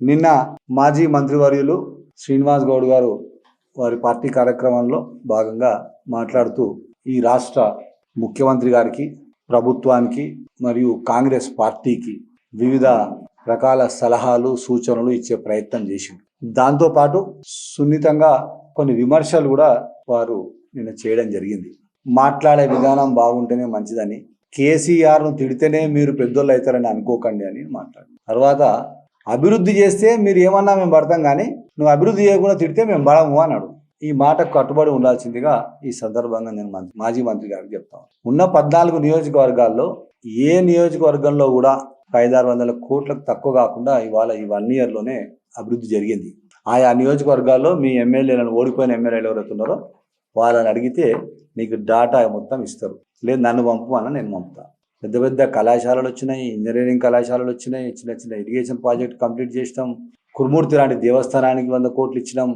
నిన్న మాజీ మంత్రివర్యులు శ్రీనివాస్ గౌడ్ గారు వారి పార్టీ కార్యక్రమంలో భాగంగా మాట్లాడుతూ ఈ రాష్ట్ర ముఖ్యమంత్రి గారికి ప్రభుత్వానికి మరియు కాంగ్రెస్ పార్టీకి వివిధ రకాల సలహాలు సూచనలు ఇచ్చే ప్రయత్నం చేసింది దాంతోపాటు సున్నితంగా కొన్ని విమర్శలు కూడా వారు నిన్న చేయడం జరిగింది. మాట్లాడే విధానం బాగుంటేనే మంచిదని కేసీఆర్ను తిడితేనే మీరు పెద్దోళ్ళు అవుతారని అనుకోకండి అని మాట్లాడు. తర్వాత అభివృద్ధి చేస్తే మీరు ఏమన్నా మేము పడతాం కానీ నువ్వు అభివృద్ధి చేయకుండా తిడితే మేము పడము అన్నాడు. ఈ మాటకు కట్టుబడి ఉండాల్సిందిగా ఈ సందర్భంగా నేను మంత్రి మాజీ మంత్రి గారికి చెప్తాను ఉన్న. పద్నాలుగు నియోజకవర్గాల్లో ఏ నియోజకవర్గంలో కూడా ఐదారు వందల కోట్లకు తక్కువ కాకుండా ఇవాళ ఈ వన్ ఇయర్లోనే అభివృద్ధి జరిగింది. ఆయా నియోజకవర్గాల్లో మీ ఎమ్మెల్యేలను ఓడిపోయిన ఎమ్మెల్యేలు ఎవరైతే ఉన్నారో వాళ్ళని అడిగితే నీకు డాటా మొత్తం ఇస్తారు. లేదు నన్ను పంపు అని నేను పంపుతాను పెద్ద పెద్ద కళాశాలలు వచ్చినాయి ఇంజనీరింగ్ కళాశాలలు వచ్చినాయి చిన్న చిన్న ఇరిగేషన్ ప్రాజెక్ట్ కంప్లీట్ చేసినాం కురుమూర్తి లాంటి దేవస్థానానికి వంద కోట్లు ఇచ్చినాం.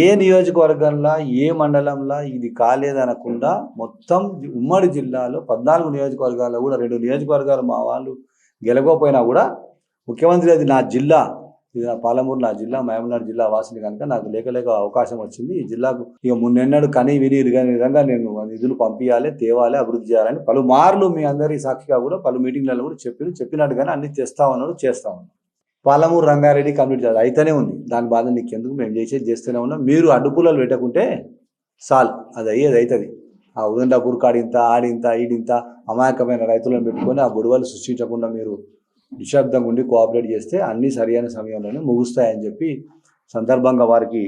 ఏ నియోజకవర్గంలో ఏ మండలంలో ఇది కాలేదనకుండా మొత్తం ఉమ్మడి జిల్లాలో పద్నాలుగు నియోజకవర్గాల్లో కూడా రెండు నియోజకవర్గాలు మా వాళ్ళు గెలవకపోయినా కూడా ముఖ్యమంత్రి అది నా జిల్లా ఇది నా పాలమూరు నా జిల్లా మహబూబ్నగర్ జిల్లా వాసిని కనుక నాకు లేక లేక అవకాశం వచ్చింది. ఈ జిల్లాకు ఇక మున్నెన్నడు కని విని విధంగా నేను నిధులు పంపించాలి తేవాలి అభివృద్ధి చేయాలని పలుమార్లు మీ అందరి సాక్షిగా కూడా పలు మీటింగ్లలో కూడా చెప్పి చెప్పినట్టుగానే అన్ని తెస్తా ఉన్నాడు చేస్తా ఉన్నాడు. పాలమూరు రంగారెడ్డి కంప్లీట్ చేయాలి అయితేనే ఉంది. దాని బాధ నీకు ఎందుకు మేము చేసేది చేస్తూనే ఉన్నాం. మీరు అడ్డుపుల్లలు పెట్టకుంటే సాల్ అది అయ్యేది అవుతుంది ఆ ఉదండాపూర్ కాడింత ఆడింత ఈడింత అమాయకమైన రైతులను పెట్టుకొని ఆ గొడవలు సృష్టించకుండా మీరు నిశ్శబ్దంగా ఉండి కోఆపరేట్ చేస్తే అన్నీ సరైన సమయంలోనే ముగుస్తాయని చెప్పి సందర్భంగా వారికి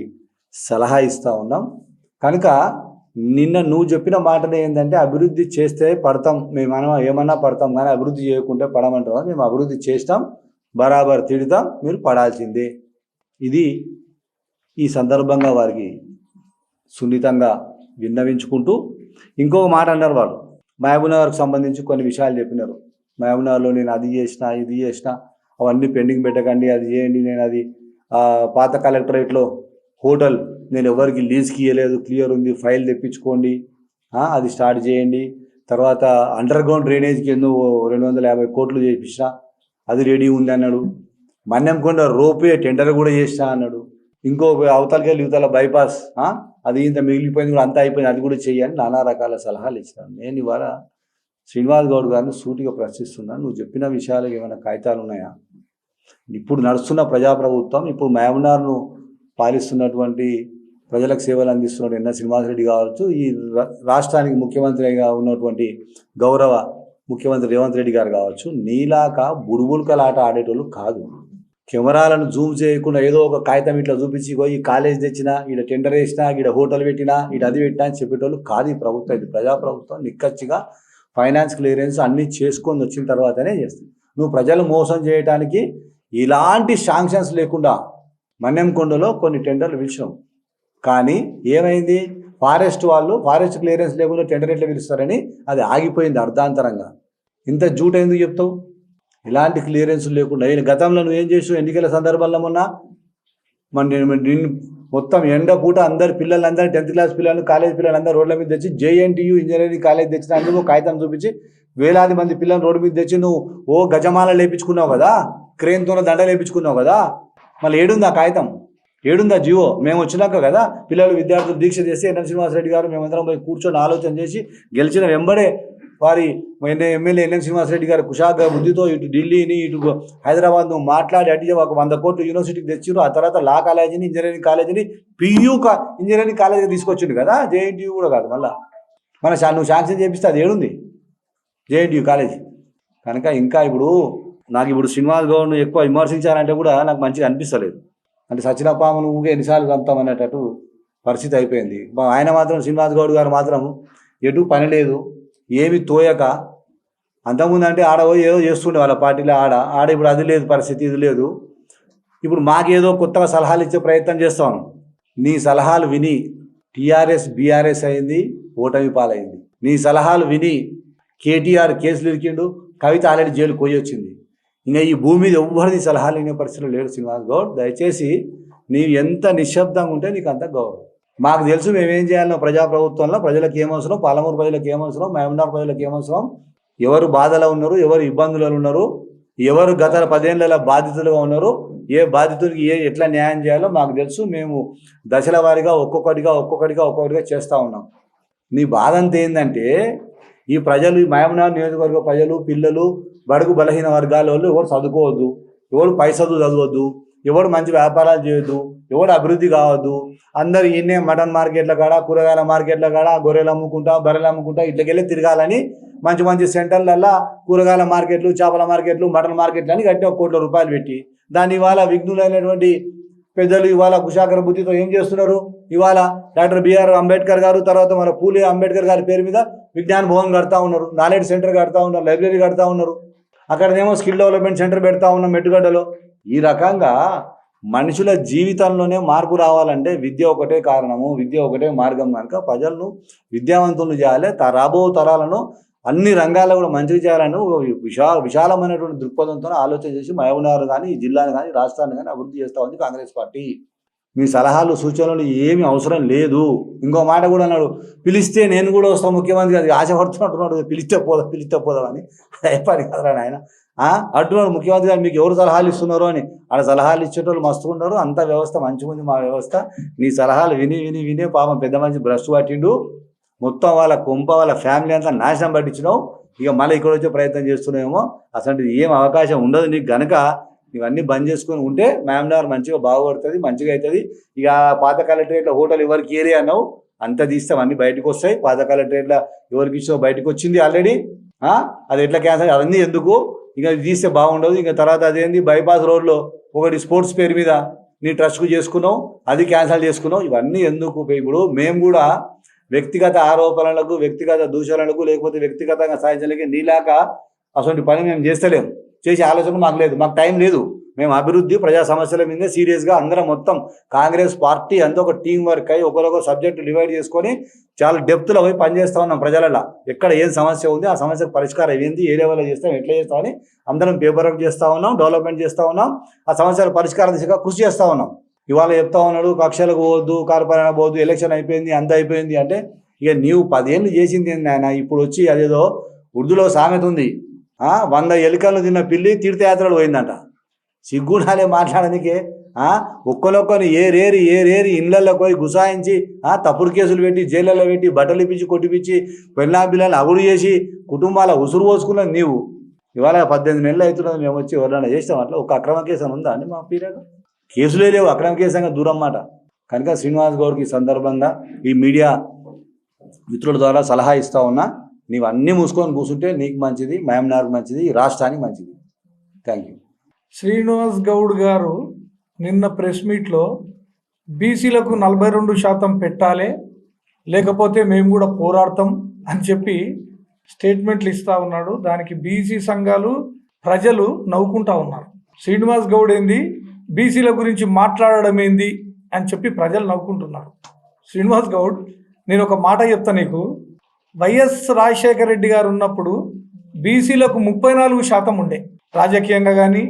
సలహా ఇస్తూ ఉన్నాం. కనుక నిన్న నువ్వు చెప్పిన మాటనే ఏంటంటే అభివృద్ధి చేస్తే పడతాం మేము ఏమన్నా పడతాం కానీ అభివృద్ధి చేయకుంటే పడమంటాం మేము అభివృద్ధి చేస్తాం బరాబర్ తిడతాం మీరు పడాల్సిందే. ఇది ఈ సందర్భంగా వారికి సున్నితంగా విన్నవించుకుంటూ ఇంకొక మాట అన్నారు వాళ్ళు. మహబూబ్నగర్కి సంబంధించి కొన్ని విషయాలు చెప్పినారు. మహబూబ్నగర్లో నేను అది చేసిన ఇది చేసిన అవన్నీ పెండింగ్ పెట్టకండి అది చేయండి. నేను అది పాత కలెక్టరేట్లో హోటల్ నేను ఎవరికి లీజ్కి ఇవ్వలేదు క్లియర్ ఉంది ఫైల్ తెప్పించుకోండి. అది స్టార్ట్ చేయండి. తర్వాత అండర్ గ్రౌండ్ డ్రైనేజ్కి ఎన్నో రెండు వందల యాభై కోట్లు చేయించిన అది రెడీ ఉంది అన్నాడు. మన్నెంకొండ రోపే టెండర్ కూడా చేసినా అన్నాడు. ఇంకో అవతలకి వెళ్ళి యువతల బైపాస్ అది ఇంత మిగిలిపోయింది కూడా అంతా అయిపోయింది అది కూడా చెయ్యాలి నానా రకాల సలహాలు ఇచ్చినాను నేను ఇవాళ శ్రీనివాస్ గౌడ్ గారిని సూటిగా ప్రశ్నిస్తున్నాను. నువ్వు చెప్పిన విషయాలకు ఏమైనా కాగితాలు ఉన్నాయా? ఇప్పుడు నడుస్తున్న ప్రజాప్రభుత్వం ఇప్పుడు మహబూబ్నగర్ను పాలిస్తున్నటువంటి ప్రజలకు సేవలు అందిస్తున్న ఎన్న శ్రీనివాసరెడ్డి కావచ్చు ఈ రా- రాష్ట్రానికి ముఖ్యమంత్రిగా ఉన్నటువంటి గౌరవ ముఖ్యమంత్రి రేవంత్ రెడ్డి గారు కావచ్చు నీలాక బుడుబుల్కలాట ఆడేటోళ్ళు కాదు. కెమెరాలను జూమ్ చేయకుండా ఏదో ఒక కాగితం ఇట్లా చూపించి పోయి ఈ కాలేజ్ తెచ్చినా ఈడ టెండర్ వేసినా ఈడ హోటల్ పెట్టినా ఈడ అది పెట్టినా అని చెప్పేటోళ్ళు కాదు ఈ ప్రభుత్వం. ఇది ప్రజాప్రభుత్వం నిక్కచ్చిగా ఫైనాన్స్ క్లియరెన్స్ అన్నీ చేసుకొని వచ్చిన తర్వాతనే చేస్తుంది. నువ్వు ప్రజలు మోసం చేయడానికి ఇలాంటి శాంక్షన్స్ లేకుండా మన్నెంకొండలో కొన్ని టెండర్లు పిలిచినాం. కానీ ఏమైంది? ఫారెస్ట్ వాళ్ళు ఫారెస్ట్ క్లియరెన్స్ లేకుండా టెండర్ ఎట్లా పిలుస్తారని అది ఆగిపోయింది అర్ధాంతరంగా. ఇంత జూట్ ఎందుకు చెప్తావు? ఇలాంటి క్లియరెన్స్ లేకుండా నేను గతంలో నువ్వు ఏం చేసావు ఎన్నికల సందర్భంలో మొన్న? మన నేను నిన్ను మొత్తం ఎండ పూట అందరు పిల్లలందరూ టెన్త్ క్లాస్ పిల్లలు కాలేజ్ పిల్లలందరూ రోడ్ల మీద తెచ్చి జేఎన్టీయూ ఇంజనీరింగ్ కాలేజ్ తెచ్చిన అందుకు కాగితం చూపించి వేలాది మంది పిల్లలు రోడ్డు మీద తెచ్చి నువ్వు ఓ గజమాల లేపించుకున్నావు కదా క్రేన్తో దండ లేపించుకున్నావు కదా మళ్ళీ ఏడుందా కాగితం? ఏడుందా జీవో మేము వచ్చినాక కదా పిల్లలు విద్యార్థులు దీక్ష చేసి ఎన్ఎం శ్రీనివాసరెడ్డి గారు మేమందరం పోయి కూర్చొని ఆలోచన చేసి గెలిచిన వెంబడే వారి ఎన్ఏ- ఎమ్మెల్యే ఎన్ఎం శ్రీనివాసరెడ్డి గారు కుషాగ బుద్ధితో ఇటు ఢిల్లీని ఇటు హైదరాబాద్ మాట్లాడి అటు ఒక వంద కోట్లు యూనివర్సిటీకి తెచ్చిరు ఆ తర్వాత లా కాలేజీని ఇంజనీరింగ్ కాలేజీని పియూ కా ఇంజనీరింగ్ కాలేజీ తీసుకొచ్చిండు కదా జేఎన్టీయూ కూడా కాదు మళ్ళా. మన నువ్వు శాంక్షన్ చేపిస్తే అది ఏడుంది? JNTU college. కనుక ఇంకా ఇప్పుడు నాకు ఇప్పుడు శ్రీనివాస్ గౌడ్ను ఎక్కువ విమర్శించాలంటే కూడా నాకు మంచిగా అనిపిస్తలేదు. అంటే సచిన పామును ఊగే ఎన్నిసార్లు చంపుతామనేటట్టు పరిస్థితి అయిపోయింది. ఆయన మాత్రం శ్రీనివాస్ గౌడ్ గారు మాత్రం ఎటు పని లేదు. ఏమి తోయక అంతకుముందు అంటే ఆడ పోయి ఏదో చేస్తుండే వాళ్ళ పార్టీలో ఆడ. ఆడ ఇప్పుడు అది లేదు పరిస్థితి ఇది లేదు. ఇప్పుడు మాకేదో కొత్తగా సలహాలు ఇచ్చే ప్రయత్నం చేస్తాను నీ సలహాలు విని టీఆర్ఎస్ బీఆర్ఎస్ అయింది ఓటమి పాలైంది. నీ సలహాలు విని కేటీఆర్ కేసులు ఇరికిండు కవిత ఆల్రెడీ జైలు పోయి వచ్చింది. ఇంకా ఈ భూమి మీద ఎవ్వరిది సలహాలు వినే పరిస్థితిలో లేడు శ్రీనివాస్ గౌడ్. దయచేసి నీవు ఎంత నిశ్శబ్దంగా ఉంటే నీకు అంత గౌరవం. మాకు తెలుసు మేమేం చేయాలో ప్రజాప్రభుత్వంలో ప్రజలకు ఏమవసరం పాలమూరు ప్రజలకు ఏమవసరం మహబూబ్నగర్ ప్రజలకు ఏమవసరం ఎవరు బాధలో ఉన్నారు ఎవరు ఇబ్బందులలో ఉన్నారు ఎవరు గత పదేళ్ళ బాధితులుగా ఉన్నారు ఏ బాధితుడికి ఏ ఎట్లా న్యాయం చేయాలో మాకు తెలుసు మేము దశల వారీగా ఒక్కొక్కటిగా ఒక్కొక్కటిగా ఒక్కొక్కటిగా చేస్తూ ఉన్నాం. నీ బాధ అంతా ఏంటంటే ఈ ప్రజలు ఈ నియోజకవర్గ ప్రజలు పిల్లలు బడుగు బలహీన వర్గాల వాళ్ళు ఎవరు చదువుకోవద్దు ఎవరు పై చదువు చదవద్దు ఎవడు మంచి వ్యాపారాలు చేయొద్దు ఎవడు అభివృద్ధి కావద్దు అందరు ఈయనే మటన్ మార్కెట్ల కాడ కూరగాయల మార్కెట్ల కాడ గొర్రెలు అమ్ముకుంటా బర్రెలు అమ్ముకుంటా ఇట్లకెళ్ళి తిరగాలని మంచి మంచి సెంటర్లల్లో కూరగాయల మార్కెట్లు చేపల మార్కెట్లు మటన్ మార్కెట్లు అని కట్టి ఒక కోట్ల రూపాయలు పెట్టి దాన్ని ఇవాళ విఘ్నులైనటువంటి పెద్దలు ఇవాళ కుశాకర బుద్ధితో ఏం చేస్తున్నారు? ఇవాళ డాక్టర్ బిఆర్ అంబేద్కర్ గారు తర్వాత మన పూలే అంబేద్కర్ గారి పేరు మీద విజ్ఞాన భవన్ కడతా ఉన్నారు నాలెడ్జ్ సెంటర్ కడతా ఉన్నారు లైబ్రరీ కడతా ఉన్నారు. అక్కడనేమో స్కిల్ డెవలప్మెంట్ సెంటర్ పెడతా ఉన్నాం మెట్టుగడ్డలో. ఈ రకంగా మనుషుల జీవితంలోనే మార్పు రావాలంటే విద్య ఒకటే కారణము విద్య ఒకటే మార్గం కనుక ప్రజలను విద్యావంతులను చేయాలి. త- రాబో తరాలను అన్ని రంగాల్లో కూడా మంచిగా చేయాలని విశా విశాలమైనటువంటి దృక్పథంతో ఆలోచన చేసి మహబూబ్నగర్ కానీ ఈ జిల్లాని కానీ రాష్ట్రాన్ని కానీ అభివృద్ధి చేస్తా ఉంది కాంగ్రెస్ పార్టీ. మీ సలహాలు సూచనలు ఏమి అవసరం లేదు. ఇంకో మాట కూడా అన్నాడు పిలిస్తే నేను కూడా వస్తాను ముఖ్యమంత్రి అది ఆశపడుతున్నట్టున్నాడు పిలిస్తే పోదా పిలిస్తే పోదా అని. అయిపోయి కదరా ఆయన ఆ? అంటున్నాడు ముఖ్యమంత్రి గారు మీకు ఎవరు సలహాలు ఇస్తున్నారు అని. ఆడ సలహాలు ఇచ్చేటోళ్ళు మస్తు ఉన్నారు. అంత వ్యవస్థ మంచిగా ఉంది మా వ్యవస్థ. నీ సలహాలు విని విని విని పాపం పెద్ద మంచి బ్రష్ పట్టిండు. మొత్తం వాళ్ళ కొంప వాళ్ళ ఫ్యామిలీ అంతా నాశనం పట్టించినావు. ఇక మళ్ళీ ఇక్కడ వచ్చే ప్రయత్నం చేస్తున్నామేమో అసలు ఏం అవకాశం ఉండదు నీకు గనక. ఇవన్నీ బంద్ చేసుకొని ఉంటే మ్యామ్నార్ మంచిగా బాగుపడుతుంది మంచిగా అవుతుంది. ఇక పాత కలెక్టరేట్లో హోటల్ ఎవరికి ఏరియా అన్నావు? అంత తీస్తాం అన్నీ బయటకు వస్తాయి. పాత కలెక్టరేట్లో ఎవరికి ఇచ్చో బయటకు వచ్చింది ఆల్రెడీ అది ఎట్లా క్యాన్సల్ అవన్నీ ఎందుకు? ఇక తీస్తే బాగుండదు. ఇంకా తర్వాత అదేంది? బైపాస్ రోడ్లో ఒకటి స్పోర్ట్స్ పేరు మీద నీ ట్రస్ట్కు చేసుకున్నావు అది క్యాన్సల్ చేసుకున్నావు. ఇవన్నీ ఎందుకు? ఇప్పుడు మేము కూడా వ్యక్తిగత ఆరోపణలకు వ్యక్తిగత దూషణలకు లేకపోతే వ్యక్తిగతంగా సాధించలేక నీలాక అటువంటి పని మేము చేస్తలేము చేసే ఆలోచన మాకు లేదు. మాకు టైం లేదు. మేము అభివృద్ధి ప్రజా సమస్యల మీదే సీరియస్గా అందరం మొత్తం కాంగ్రెస్ పార్టీ అంతా ఒక టీం వర్క్ అయ్యి ఒకరొక సబ్జెక్టు డివైడ్ చేసుకొని చాలా డెప్త్లో పోయి పనిచేస్తూ ఉన్నాం ప్రజలలో. ఎక్కడ ఏం సమస్య ఉంది ఆ సమస్యకు పరిష్కారం ఏంది ఏ లెవెల్లో చేస్తాం ఎట్లా చేస్తామని అందరం పేపర్ వర్క్ చేస్తూ ఉన్నాం డెవలప్మెంట్ చేస్తూ ఉన్నాం. ఆ సమస్యల పరిష్కార దిశగా కృషి చేస్తూ ఉన్నాం. ఇవాళ చెప్తా ఉన్నాడు కక్షలకు పోవద్దు కార్పొరేషన్ పోవద్దు ఎలక్షన్ అయిపోయింది అంత అయిపోయింది అంటే ఇక నీవు పదేళ్ళు చేసింది ఏంది ఆయన ఇప్పుడు వచ్చి అదేదో ఉర్దూలో సామెత ఉంది. వంద ఎలుకలు తిన్న పిల్లి తీర్థయాత్రలు పోయిందంట. సిగ్గుణాలే మాట్లాడనికే ఆ, ఏరేరి ఏరేరి ఇళ్ళల్లో పోయి గుసాయించి తప్పుడు కేసులు పెట్టి జైళ్ళలో పెట్టి బట్టలు ఇప్పించి కొట్టిపించి పెళ్ళా పిల్లలు అగుడు చేసి కుటుంబాల ఉసురు పోసుకున్నది నీవు. ఇవాళ పద్దెనిమిది నెలలు అవుతున్నది మేము వచ్చి ఎవరైనా చేస్తాం అట్లా? ఒక అక్రమ కేసు అని ఉందా అండి మా పీరియడ్? కేసులే లేవు అక్రమ కేసంగా దూరం మాట. కనుక శ్రీనివాస్ గౌడ్కి సందర్భంగా ఈ మీడియా మిత్రుల ద్వారా సలహా ఇస్తా ఉన్నా నీవు అన్నీ మూసుకొని కూర్చుంటే నీకు మంచిది మహమ్నార్కి మంచిది రాష్ట్రానికి మంచిది. థ్యాంక్ యూ శ్రీనివాస్ గౌడ్ గారు నిన్న ప్రెస్ మీట్లో బీసీలకు నలభై రెండు శాతం పెట్టాలి లేకపోతే మేము కూడా పోరాడతాం అని చెప్పి స్టేట్మెంట్లు ఇస్తూ ఉన్నాడు. దానికి బీసీ సంఘాలు ప్రజలు నవ్వుకుంటా ఉన్నారు. శ్రీనివాస్ గౌడ్ ఏంది? బీసీల గురించి మాట్లాడడం ఏంది అని చెప్పి ప్రజలు నవ్వుకుంటున్నారు. శ్రీనివాస్ గౌడ్ నేను ఒక మాట చెప్తా నీకు. వైఎస్ రాజశేఖర రెడ్డి గారు ఉన్నప్పుడు బీసీలకు ముప్పై నాలుగు శాతం ఉండే. రాజకీయంగా కానీ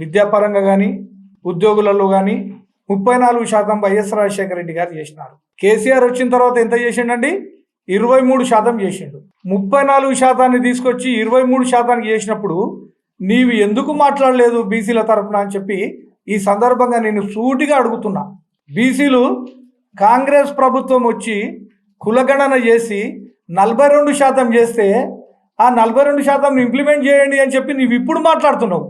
విద్యాపరంగా కానీ ఉద్యోగులలో కానీ ముప్పై నాలుగు శాతం వైఎస్ రాజశేఖర రెడ్డి గారు చేసినారు. కేసీఆర్ వచ్చిన తర్వాత ఎంత చేసిండండి? ఇరవై మూడు శాతం చేసిండు. ముప్పై నాలుగు శాతాన్ని తీసుకొచ్చి ఇరవై మూడు శాతానికి చేసినప్పుడు నీవు ఎందుకు మాట్లాడలేదు బీసీల తరఫున అని చెప్పి ఈ సందర్భంగా నేను సూటిగా అడుగుతున్నా. బీసీలు కాంగ్రెస్ ప్రభుత్వం వచ్చి కులగణన చేసి నలభై రెండు శాతం చేస్తే ఆ నలభై రెండు శాతం ఇంప్లిమెంట్ చేయండి అని చెప్పి నువ్వు ఇప్పుడు మాట్లాడుతున్నావు.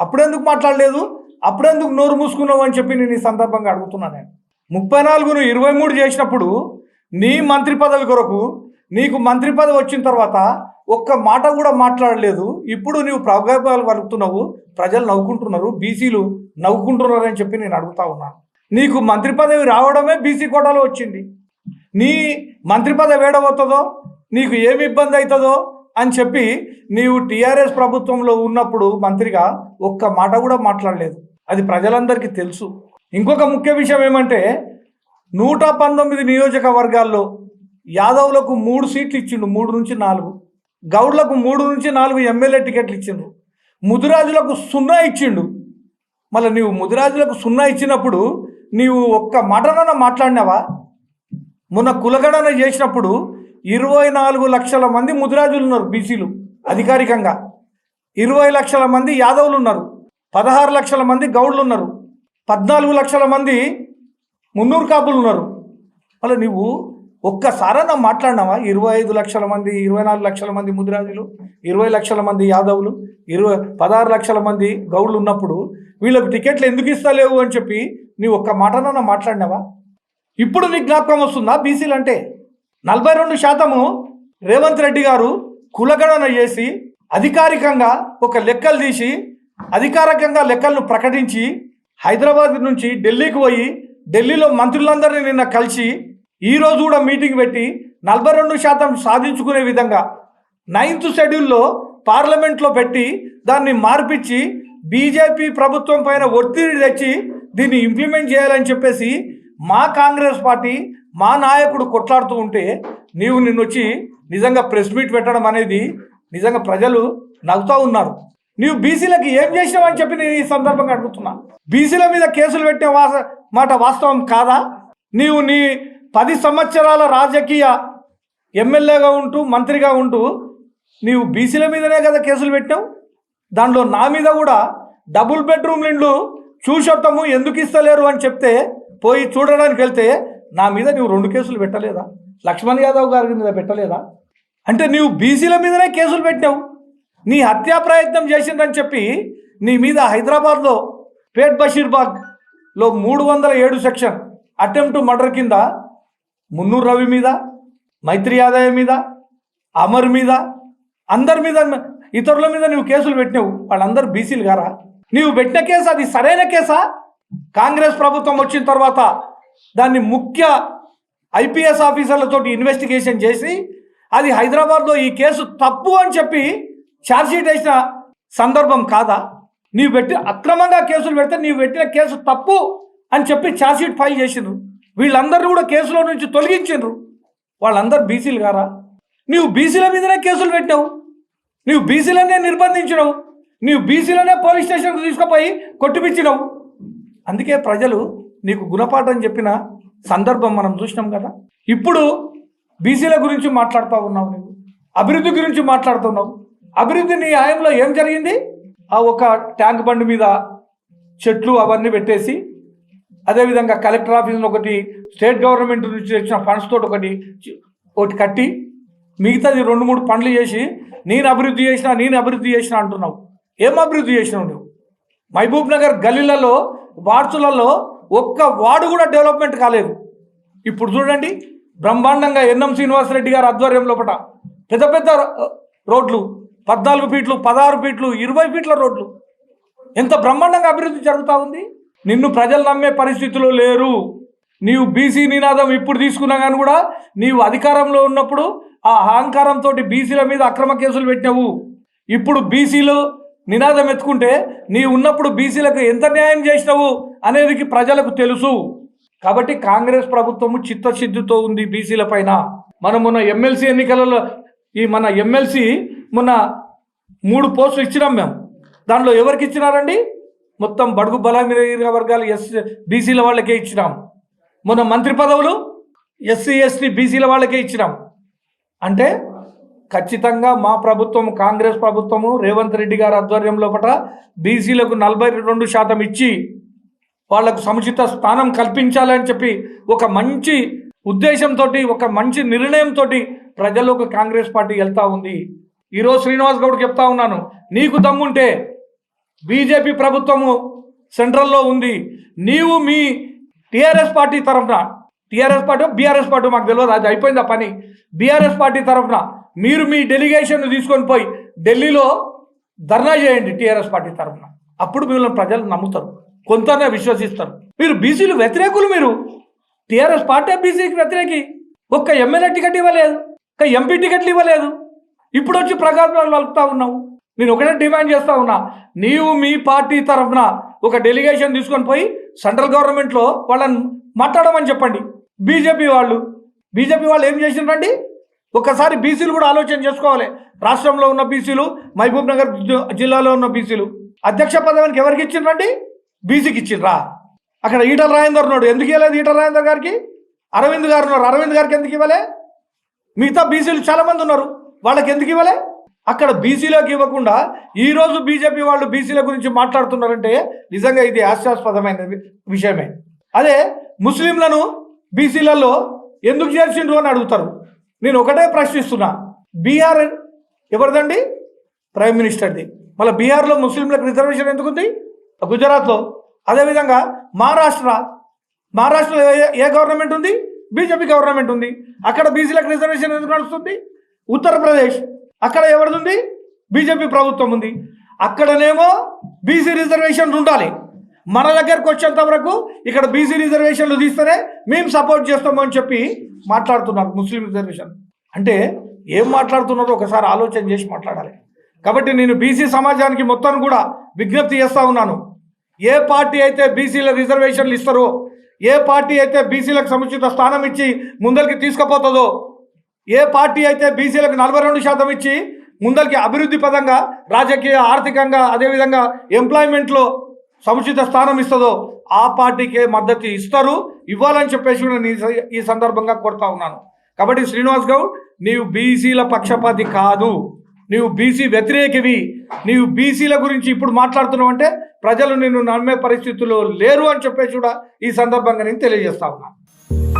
అప్పుడెందుకు మాట్లాడలేదు? అప్పుడెందుకు నోరు మూసుకున్నావు అని చెప్పి నేను ఈ సందర్భంగా అడుగుతున్నాను నేను. ముప్పై నాలుగును ఇరవై మూడు చేసినప్పుడు నీ మంత్రి పదవి కొరకు నీకు మంత్రి పదవి వచ్చిన తర్వాత ఒక్క మాట కూడా మాట్లాడలేదు. ఇప్పుడు నీవు ప్రగల్భాలు కలుగుతున్నావు ప్రజలు నవ్వుకుంటున్నారు బీసీలు నవ్వుకుంటున్నారు అని చెప్పి నేను అడుగుతా ఉన్నాను నీకు మంత్రి పదవి రావడమే బీసీ కోటాలో వచ్చింది. నీ మంత్రి పదవి ఏడబోతుందో నీకు ఏమి ఇబ్బంది అవుతుందో అని చెప్పి నీవు టీఆర్ఎస్ ప్రభుత్వంలో ఉన్నప్పుడు మంత్రిగా ఒక్క మాట కూడా మాట్లాడలేదు. అది ప్రజలందరికీ తెలుసు. ఇంకొక ముఖ్య విషయం ఏమంటే నూట పంతొమ్మిది నియోజకవర్గాల్లో యాదవులకు మూడు సీట్లు ఇచ్చిండు మూడు నుంచి నాలుగు. గౌడ్లకు మూడు నుంచి నాలుగు ఎమ్మెల్యే టికెట్లు ఇచ్చిండు. ముదిరాజులకు సున్నా ఇచ్చిండు. మళ్ళీ నీవు ముదిరాజులకు సున్నా ఇచ్చినప్పుడు నీవు ఒక్క మాటనన్నా మాట్లాడినావా? మొన్న కులగణన చేసినప్పుడు ఇరవై నాలుగు లక్షల మంది ముదిరాజులు ఉన్నారు బీసీలు అధికారికంగా. ఇరవై లక్షల మంది యాదవులు ఉన్నారు పదహారు లక్షల మంది గౌడ్లు ఉన్నారు పద్నాలుగు లక్షల మంది మున్నూరు కాపులు ఉన్నారు. మళ్ళీ నువ్వు ఒక్కసారన్నా మాట్లాడినావా? ఇరవై ఐదు లక్షల మంది ఇరవై నాలుగు లక్షల మంది ముదిరాజులు ఇరవై లక్షల మంది యాదవులు ఇరవై పదహారు లక్షల మంది గౌడ్లు ఉన్నప్పుడు వీళ్ళకు టికెట్లు ఎందుకు ఇస్తలేవు అని చెప్పి నీవు ఒక్క మాటనన్నా మాట్లాడినావా? ఇప్పుడు నీకు జ్ఞాపకం వస్తుందా? బీసీలు అంటే నలభై రెండు శాతము రేవంత్ రెడ్డి గారు కులగణన చేసి అధికారికంగా ఒక లెక్కలు తీసి అధికారికంగా లెక్కలను ప్రకటించి హైదరాబాద్ నుంచి ఢిల్లీకి పోయి ఢిల్లీలో మంత్రులందరినీ నిన్న కలిసి ఈ రోజు కూడా మీటింగ్ పెట్టి నలభై రెండు శాతం సాధించుకునే విధంగా నైన్త్ షెడ్యూల్లో పార్లమెంట్లో పెట్టి దాన్ని మార్పిచ్చి బీజేపీ ప్రభుత్వం పైన ఒత్తిడి తెచ్చి దీన్ని ఇంప్లిమెంట్ చేయాలని చెప్పేసి మా కాంగ్రెస్ పార్టీ మా నాయకుడు కొట్లాడుతూ ఉంటే నీవు నిన్నొచ్చి నిజంగా ప్రెస్ మీట్ పెట్టడం అనేది నిజంగా ప్రజలు నవ్వుతూ ఉన్నారు. నీవు బీసీలకి ఏం చేసినావని చెప్పి నేను ఈ సందర్భంగా అడుగుతున్నా. బీసీల మీద కేసులు పెట్టే వాస మాట వాస్తవం కాదా? నీవు నీ పది సంవత్సరాల రాజకీయ ఎమ్మెల్యేగా ఉంటూ మంత్రిగా ఉంటూ నీవు బీసీల మీదనే కదా కేసులు పెట్టావు దాంట్లో నా మీద కూడా డబుల్ బెడ్రూమ్ ఇండ్లు చూసొత్తాము ఎందుకు ఇస్తలేరు అని చెప్తే పోయి చూడడానికి వెళ్తే నా మీద నీవు రెండు కేసులు పెట్టలేదా? లక్ష్మణ్ యాదవ్ గారి మీద పెట్టలేదా? అంటే నీవు బీసీల మీదనే కేసులు పెట్టినావు. నీ హత్యా ప్రయత్నం చేసిందని చెప్పి నీ మీద హైదరాబాద్లో పేట్ బషీర్బాగ్లో మూడు వందల ఏడు సెక్షన్ అటెంప్ట్ మర్డర్ కింద మున్నూరు రవి మీద మైత్రి యాదవ్ మీద అమర్ మీద అందరి మీద ఇతరుల మీద నువ్వు కేసులు పెట్టినావు. వాళ్ళందరూ బీసీలు గారా? నీవు పెట్టిన కేసు అది సరైన కేసా? కాంగ్రెస్ ప్రభుత్వం వచ్చిన తర్వాత దాన్ని ముఖ్య ఐపీఎస్ ఆఫీసర్లతో ఇన్వెస్టిగేషన్ చేసి అది హైదరాబాద్లో ఈ కేసు తప్పు అని చెప్పి ఛార్జ్షీట్ వేసిన సందర్భం కాదా? నీవు పెట్టి అక్రమంగా కేసులు పెడితే నీవు పెట్టిన కేసు తప్పు అని చెప్పి ఛార్జ్షీట్ ఫైల్ చేసిండ్రు. వీళ్ళందరినీ కూడా కేసులో నుంచి తొలగించిండ్రు. వాళ్ళందరూ బీసీలు గారా నీవు బీసీల మీదనే కేసులు పెట్టినావు. నీవు బీసీలనే నిర్బంధించినావు. నీవు బీసీలనే పోలీస్ స్టేషన్కు తీసుకుపోయి కొట్టుపిచ్చినావు. అందుకే ప్రజలు నీకు గుణపాఠం చెప్పిన సందర్భం మనం చూసినాం కదా. ఇప్పుడు బీసీల గురించి మాట్లాడుతూ ఉన్నావు నువ్వు అభివృద్ధి గురించి మాట్లాడుతున్నావు అభివృద్ధి నీ ఆయంలో ఏం జరిగింది? ఆ ఒక ట్యాంక్ బండి మీద చెట్లు అవన్నీ పెట్టేసి అదేవిధంగా కలెక్టర్ ఆఫీస్లో ఒకటి స్టేట్ గవర్నమెంట్ నుంచి వచ్చిన ఫండ్స్ తోటి ఒకటి ఒకటి కట్టి మిగతాది రెండు మూడు పనులు చేసి నేను అభివృద్ధి చేసిన నేను అభివృద్ధి చేసిన అంటున్నావు. ఏం అభివృద్ధి చేసినావు నువ్వు? మహబూబ్ నగర్ గల్లీలలో వార్డులలో ఒక్క వార్డు కూడా డెవలప్మెంట్ కాలేదు. ఇప్పుడు చూడండి బ్రహ్మాండంగా ఎన్ఎం శ్రీనివాసరెడ్డి గారి ఆధ్వర్యం లోపల పెద్ద పెద్ద రో- రోడ్లు పద్నాలుగు ఫీట్లు పదహారు ఫీట్లు ఇరవై ఫీట్ల రోడ్లు. ఎంత బ్రహ్మాండంగా అభివృద్ధి జరుగుతూ ఉంది? నిన్ను ప్రజలు నమ్మే పరిస్థితిలో లేరు. నీవు బీసీ నినాదం ఇప్పుడు తీసుకున్నా కానీ కూడా నీవు అధికారంలో ఉన్నప్పుడు ఆ అహంకారంతో బీసీల మీద అక్రమ కేసులు పెట్టినావు. ఇప్పుడు బీసీలు నినాదం ఎత్తుకుంటే నీ ఉన్నప్పుడు బీసీలకు ఎంత న్యాయం చేసినావు అనేది ప్రజలకు తెలుసు. కాబట్టి కాంగ్రెస్ ప్రభుత్వము చిత్తశుద్ధితో ఉంది బీసీల పైన. మనం మొన్న ఎమ్మెల్సీ ఎన్నికలలో ఈ మన ఎమ్మెల్సీ మొన్న మూడు పోస్టులు ఇచ్చినాం మేము. దాంట్లో ఎవరికి ఇచ్చినారండి? మొత్తం బడుగు బలహీన వర్గాలు ఎస్ బీసీల వాళ్ళకే ఇచ్చినాం. మొన్న మంత్రి పదవులు ఎస్సీ ఎస్టీ బీసీల వాళ్ళకే ఇచ్చినాం. అంటే ఖచ్చితంగా మా ప్రభుత్వం కాంగ్రెస్ ప్రభుత్వము రేవంత్ రెడ్డి గారి ఆధ్వర్యం లోపల బీసీలకు నలభై రెండు శాతం ఇచ్చి వాళ్ళకు సముచిత స్థానం కల్పించాలని చెప్పి ఒక మంచి ఉద్దేశంతో ఒక మంచి నిర్ణయంతో ప్రజలకు కాంగ్రెస్ పార్టీ వెళ్తా ఉంది. ఈరోజు శ్రీనివాస్ గౌడ్ చెప్తా ఉన్నాను నీకు దమ్ముంటే బీజేపీ ప్రభుత్వము సెంట్రల్లో ఉంది. నీవు మీ టీఆర్ఎస్ పార్టీ తరఫున టీఆర్ఎస్ పార్టీ బీఆర్ఎస్ పార్టీ మాకు తెలియదు అది అయిపోయింది ఆ పని? బీఆర్ఎస్ పార్టీ తరఫున మీరు మీ డెలిగేషన్ తీసుకొని పోయి ఢిల్లీలో ధర్నా చేయండి టీఆర్ఎస్ పార్టీ తరఫున. అప్పుడు మిమ్మల్ని ప్రజలు నమ్ముతారు. కొంతనే విశ్వసిస్తారు. మీరు బీసీలు వ్యతిరేకులు మీరు. టీఆర్ఎస్ పార్టీ బీసీకి వ్యతిరేకి. ఒక్క ఎమ్మెల్యే టికెట్ ఇవ్వలేదు. ఒక్క ఎంపీ టికెట్లు ఇవ్వలేదు. ఇప్పుడు వచ్చి ప్రగాఢాలు వలుపుతా ఉన్నావు. నేను ఒకటే డిమాండ్ చేస్తా ఉన్నా. నీవు మీ పార్టీ తరఫున ఒక డెలిగేషన్ తీసుకొని పోయి సెంట్రల్ గవర్నమెంట్లో వాళ్ళని మాట్లాడమని చెప్పండి. బీజేపీ వాళ్ళు. బీజేపీ వాళ్ళు ఏం చేసిండ్రండి ఒక్కసారి బీసీలు కూడా ఆలోచన చేసుకోవాలి. రాష్ట్రంలో ఉన్న బీసీలు మహబూబ్ నగర్ జి- జిల్లాలో ఉన్న బీసీలు. అధ్యక్ష పదవికి ఎవరికి ఇచ్చిండ్రండి బీసీకి ఇచ్చిండ్రా? అక్కడ ఈటల రాజేందర్ ఉన్నాడు. ఎందుకు ఇవ్వలేదు ఈటల రాజేందర్ గారికి? అరవింద్ గారు ఉన్నారు. అరవింద్ గారికి ఎందుకు ఇవ్వలే? మిగతా బీసీలు చాలా మంది ఉన్నారు. వాళ్ళకి ఎందుకు ఇవ్వలే? అక్కడ బీసీలోకి ఇవ్వకుండా ఈరోజు బీజేపీ వాళ్ళు బీసీల గురించి మాట్లాడుతున్నారంటే నిజంగా ఇది హాస్యాస్పదమైన విషయమే. అదే ముస్లింలను బీసీలలో ఎందుకు చేర్చిండ్రు అని అడుగుతారు. నేను ఒకటే ప్రశ్నిస్తున్నా. బీహార్ ఎవరిదండి? ప్రైమ్ మినిస్టర్ది. మళ్ళీ బీహార్లో ముస్లింలకు రిజర్వేషన్ ఎందుకు ఉంది గుజరాత్లో. అదేవిధంగా మహారాష్ట్ర. మహారాష్ట్రలో ఏ ఏ గవర్నమెంట్ ఉంది? బీజేపీ గవర్నమెంట్ ఉంది. అక్కడ బీసీలకు రిజర్వేషన్ ఎందుకు నడుస్తుంది? ఉత్తరప్రదేశ్. అక్కడ ఎవరిది ఉంది బీజేపీ ప్రభుత్వం ఉంది. అక్కడనేమో బీసీ రిజర్వేషన్లు ఉండాలి. మన దగ్గరకు వచ్చేంత వరకు ఇక్కడ బీసీ రిజర్వేషన్లు తీస్తేనే మేము సపోర్ట్ చేస్తాము అని చెప్పి మాట్లాడుతున్నారు ముస్లిం రిజర్వేషన్. అంటే ఏం మాట్లాడుతున్నారో ఒకసారి ఆలోచన చేసి మాట్లాడాలి. కాబట్టి నేను బీసీ సమాజానికి మొత్తం కూడా విజ్ఞప్తి చేస్తూ ఉన్నాను. ఏ పార్టీ అయితే బీసీల రిజర్వేషన్లు ఇస్తారో ఏ పార్టీ అయితే బీసీలకు సముచిత స్థానం ఇచ్చి ముందరికి తీసుకుపోతుందో ఏ పార్టీ అయితే బీసీలకు నలభై రెండు శాతం ఇచ్చి ముందరికి అభివృద్ధి పదంగా రాజకీయ ఆర్థికంగా అదేవిధంగా ఎంప్లాయ్మెంట్లో సముచిత స్థానం ఇస్తుందో ఆ పార్టీకే మద్దతు ఇస్తారు ఇవ్వాలని చెప్పేసి కూడా నేను ఈ- ఈ సందర్భంగా కోరుతా ఉన్నాను. కాబట్టి శ్రీనివాస్ గౌడ్ నీవు బీసీల పక్షపాతి కాదు. నీవు బీసీ వ్యతిరేకివి. నీవు బీసీల గురించి ఇప్పుడు మాట్లాడుతున్నావు అంటే ప్రజలు నిన్ను నమ్మే పరిస్థితుల్లో లేరు అని చెప్పేసి కూడా ఈ సందర్భంగా నేను తెలియజేస్తా ఉన్నాను.